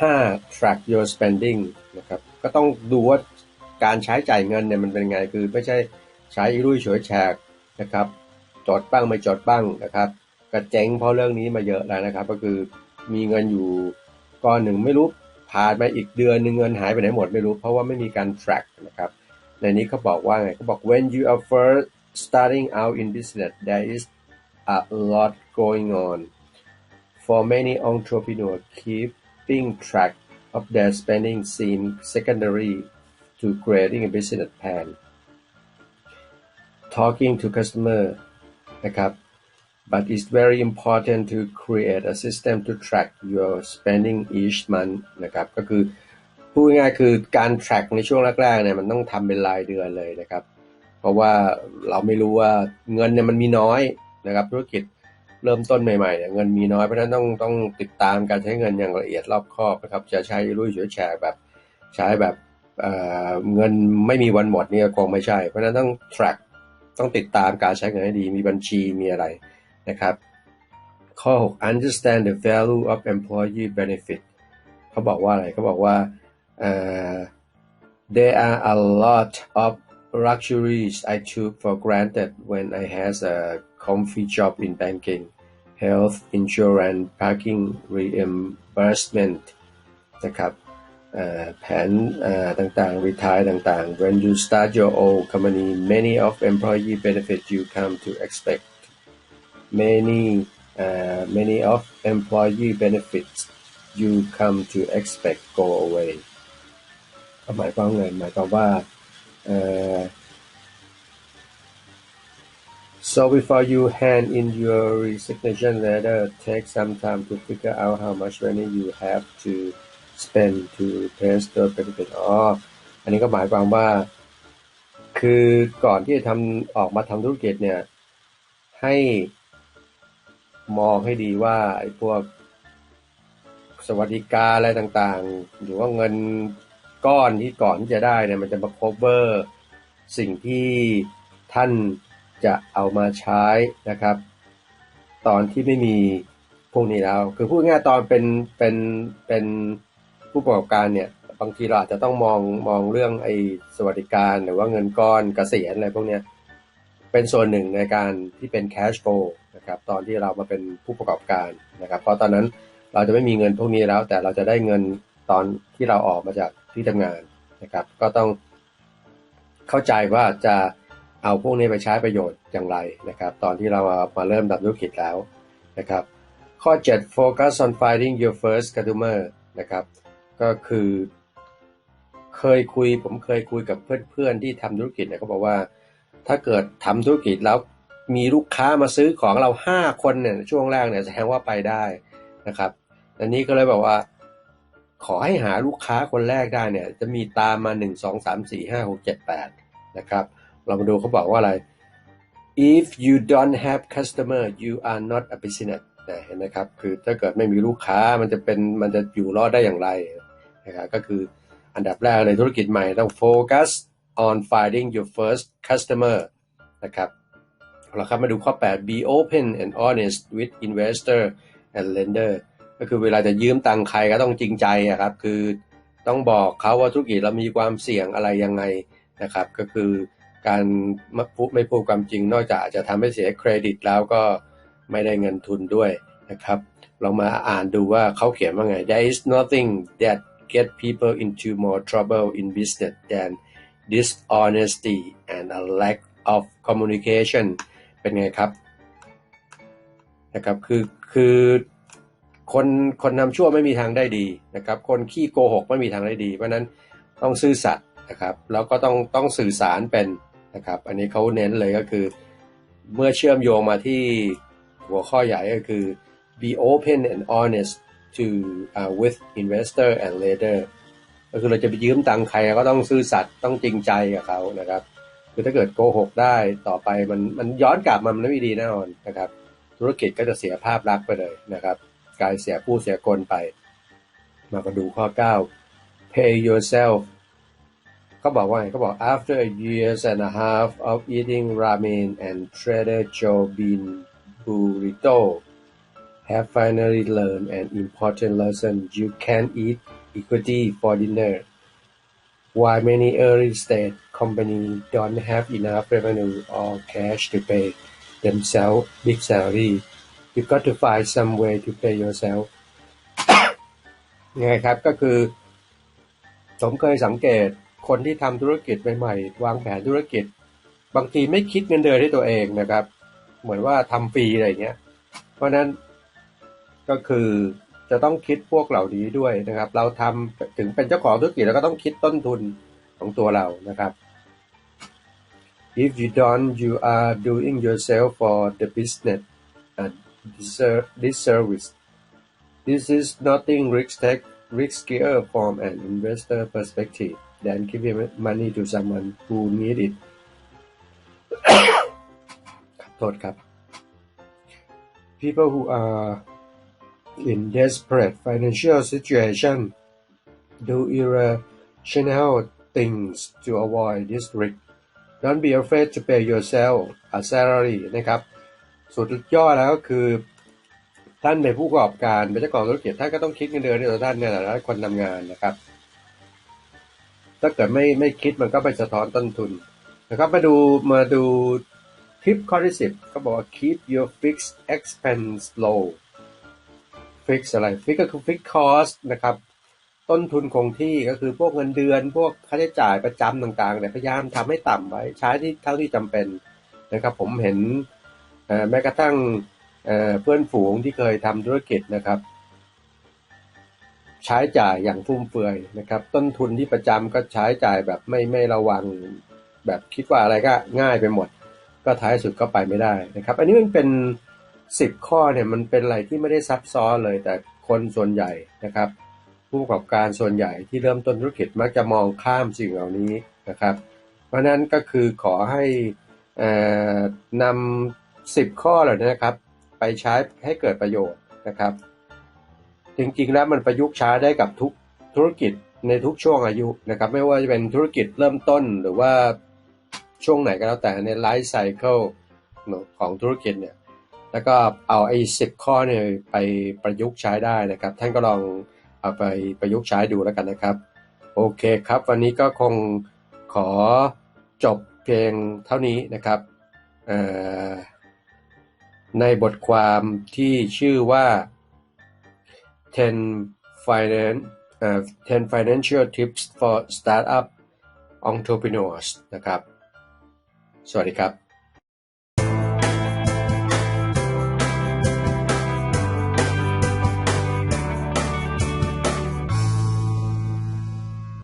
5 track your spending นะครับ ก็ต้องดูว่าการใช้จ่ายเงินเนี่ยมันเป็นไง คือไม่ใช่ใช้รุ่ยเฉยแฉกนะครับจดบ้างไม่จดบ้างนะครับกระเจ๊งเพราะเรื่องนี้มาเยอะแล้วนะครับ ก็คือมีเงินอยู่ก้อนหนึ่งไม่รู้ผ่านไปอีกเดือนหนึ่งเงินหายไปไหนหมดไม่รู้เพราะว่าไม่มีการ track นะครับ ในนี้เขาบอกว่าไงเขาบอก when you are first starting out in business there is a lot going on for many entrepreneurs keep keeping track of their spending seems secondary to creating a business plan talking to customer นะครับ but it's very important to create a system to track your spending each month นะครับก็คือพูดง่ายๆคือการ track ในช่วงแรกๆเนี่ยมันต้องทำเป็นรายเดือนเลยนะครับ เพราะว่าเราไม่รู้ว่าเงินเนี่ยมันมีน้อยนะครับธุรกิจ เริ่มต้นใหม่ๆเนี่ยเงินมีน้อยเพราะฉะนั้นต้องต้องติดตามการใช้เงินอย่างละเอียดรอบคอบนะครับ จะใช้รุ่ยเฉยแฉแบบใช้แบบเเงินไม่มีวันหมดนี่คงไม่ใช่ เพราะฉะนั้นต้อง track ต้องติดตามการใช้เงินให้ดีมีบัญชีมีอะไรนะครับข้อ 6 understand the value of employee benefit เขาบอกว่าอะไรเขาบอกว่า uh, there are a lot of luxuries I took for granted when I had a comfy job in banking health insurance parking reimbursement นะครับแผนต่างๆ retire ต่างๆ when you start your own company many of employee benefits you come to expect many uh, many of employee benefits you come to expect go away ก็หมายความไงหมายความว่า so before you hand in your resignation letter take some time to figure out how much money you have to spend to pay the benefit อ๋อ อันนี้ก็หมายความว่า คือก่อนที่จะทำออกมาทำธุรกิจเนี่ย ให้มองให้ดีว่าไอ้พวกสวัสดิการอะไรต่างๆ หรือว่าเงินก้อนที่ก่อนที่จะได้เนี่ย มันจะมา cover สิ่งที่ท่าน จะเอามาใช้นะครับ ตอนที่ไม่มีพวกนี้แล้ว คือพูดง่ายตอนเป็นเป็นเป็นผู้ประกอบการเนี่ย บางทีเราอาจจะต้องมองมองเรื่องไอ้สวัสดิการหรือว่าเงินก้อนเกษียณอะไรพวกนี้เป็นส่วนหนึ่งในการที่เป็น cash flow นะครับตอนที่เรามาเป็นผู้ประกอบการนะครับ เพราะตอนนั้นเราจะไม่มีเงินพวกนี้แล้ว แต่เราจะได้เงินตอนที่เราออกมาจากที่ทำงานนะครับ ก็ต้องเข้าใจว่าจะ เอาพวกนี้ไปใช้ประโยชน์อย่างไรนะครับ ตอนที่เรามาเริ่มดับธุรกิจแล้วนะครับ ข้อ 7 focus on finding your first customer นะครับ ก็คือเคยคุยผมเคยคุยกับเพื่อนๆที่ทำธุรกิจเนี่ยเขาบอกว่า ถ้าเกิดทำธุรกิจแล้วมีลูกค้ามาซื้อของเรา 5 คนเนี่ยช่วงแรกเนี่ยแสดงว่าไปได้นะครับ อันนี้ก็เลยบอกว่า ขอให้หาลูกค้าคนแรกได้เนี่ยจะมีตามมา 1 2 3 4 5 6 7 8 นะครับ เรามาดูเขาบอกว่าอะไร if you don't have customer you are not a business เห็นไหมครับ คือถ้าเกิดไม่มีลูกค้ามันจะเป็นมันจะอยู่รอดได้อย่างไรนะครับก็คืออันดับแรกในธุรกิจใหม่ต้องโฟกัส on finding your first customer นะครับเราครับมาดูข้อ 8 be open and honest with investor and lender ก็คือเวลาจะยืมตังค์ใครก็ต้องจริงใจครับ คือต้องบอกเขาว่าธุรกิจเรามีความเสี่ยงอะไรยังไงนะครับ ก็คือ การไม่พูดความจริงนอกจากจะทำให้เสียเครดิตแล้วก็ไม่ได้เงินทุนด้วยนะครับลองมาอ่านดูว่าเขาเขียนว่าไง There is nothing that get people into more trouble in business than dishonesty and a lack of communication เป็นไงครับนะครับคือคือคนคนนำชั่วไม่มีทางได้ดีนะครับ คนขี้โกหกไม่มีทางได้ดี เพราะนั้นต้องซื่อสัตย์นะครับ แล้วก็ต้องต้องสื่อสารเป็น นะครับ อันนี้เขาเน้นเลยก็คือ เมื่อเชื่อมโยงมาที่หัวข้อใหญ่ก็คือ be open and honest to uh, with investor and lender ก็คือเราจะไปยืมตังค์ใครก็ต้องซื่อสัตย์ต้องจริงใจกับเขานะครับ คือถ้าเกิดโกหกได้ต่อไปมันมันย้อนกลับมามันไม่ดีแน่นอนนะครับ ธุรกิจก็จะเสียภาพลักษณ์ไปเลยนะครับกลายเสียผู้เสียคนไป มาก็ดูข้อ 9 pay yourself เขาบอกว่าเขาบอก after a years and a half of eating ramen and Trader Joe bean burrito have finally learned an important lesson you can't eat equity for dinner why many early stage companies don't have enough revenue or cash to pay themselves big salary you got to find some way to pay yourself ยังไงครับก็คือผมเคยสังเกต คนที่ทำธุรกิจใหม่ๆวางแผนธุรกิจ บางทีไม่คิดเงินเดือนให้ตัวเองนะครับ เหมือนว่าทำฟรีอะไรเงี้ย เพราะนั้นก็คือจะต้องคิดพวกเหล่านี้ด้วยนะครับ เราทำถึงเป็นเจ้าของธุรกิจแล้วก็ต้องคิดต้นทุนของตัวเรานะครับ if you don't you are doing yourself for the business a disservice this is nothing risk take riskier from an investor perspective than giving money to someone who need it โทษครับ people who are in desperate financial situation do irrational things to avoid this risk don't be afraid to pay yourself a salary นะครับ สุดยอดแล้วก็คือท่านเป็นผู้ประกอบการเป็นเจ้าของธุรกิจท่านก็ต้องคิดเงินเดือนในตัวท่านในฐานะคนทำงานนะครับ ถ้าเกิดไม่ไม่คิดมันก็ไปสะท้อนต้นทุนนะครับมาดูมาดูทิปข้อที่สิบเขาบอกว่า keep your fixed expense low fix อะไร fix ก็คือ fix cost นะครับ ต้นทุนคงที่ก็คือพวกเงินเดือน พวกค่าใช้จ่ายประจำต่างๆเนี่ยพยายามทำให้ต่ำไว้ ใช้ที่เท่าที่จำเป็นนะครับผมเห็นแม้กระทั่งเพื่อนฝูงที่เคยทำธุรกิจนะครับ ใช้จ่ายอย่างฟุ่มเฟือยนะครับ ต้นทุนที่ประจำก็ใช้จ่ายแบบไม่ไม่ระวัง แบบคิดว่าอะไรก็ง่ายไปหมด ก็ท้ายสุดก็ไปไม่ได้นะครับ อันนี้มันเป็นสิบข้อเนี่ยมันเป็นอะไรที่ไม่ได้ซับซ้อนเลย แต่คนส่วนใหญ่นะครับ ผู้ประกอบการส่วนใหญ่ที่เริ่มต้นธุรกิจมักจะมองข้ามสิ่งเหล่านี้นะครับ เพราะนั้นก็คือขอให้นำสิบข้อเหล่านี้นะครับ ไปใช้ให้เกิดประโยชน์นะครับ จริงๆ แล้วมันประยุกต์ใช้ได้กับทุกธุรกิจในทุกช่วงอายุนะครับ ไม่ว่าจะเป็นธุรกิจเริ่มต้นหรือว่าช่วงไหนก็แล้วแต่ในไลฟ์ไซเคิลของธุรกิจเนี่ยแล้วก็เอาไอ้สิบข้อเนี่ยไปประยุกต์ใช้ได้นะครับ ท่านก็ลองเอาไปประยุกต์ใช้ดูแล้วกันนะครับ โอเคครับ วันนี้ก็คงขอจบเพียงเท่านี้นะครับในบทความที่ชื่อว่า 10 finance uh, 10 financial tips for startup entrepreneurs นะครับ สวัสดีครับ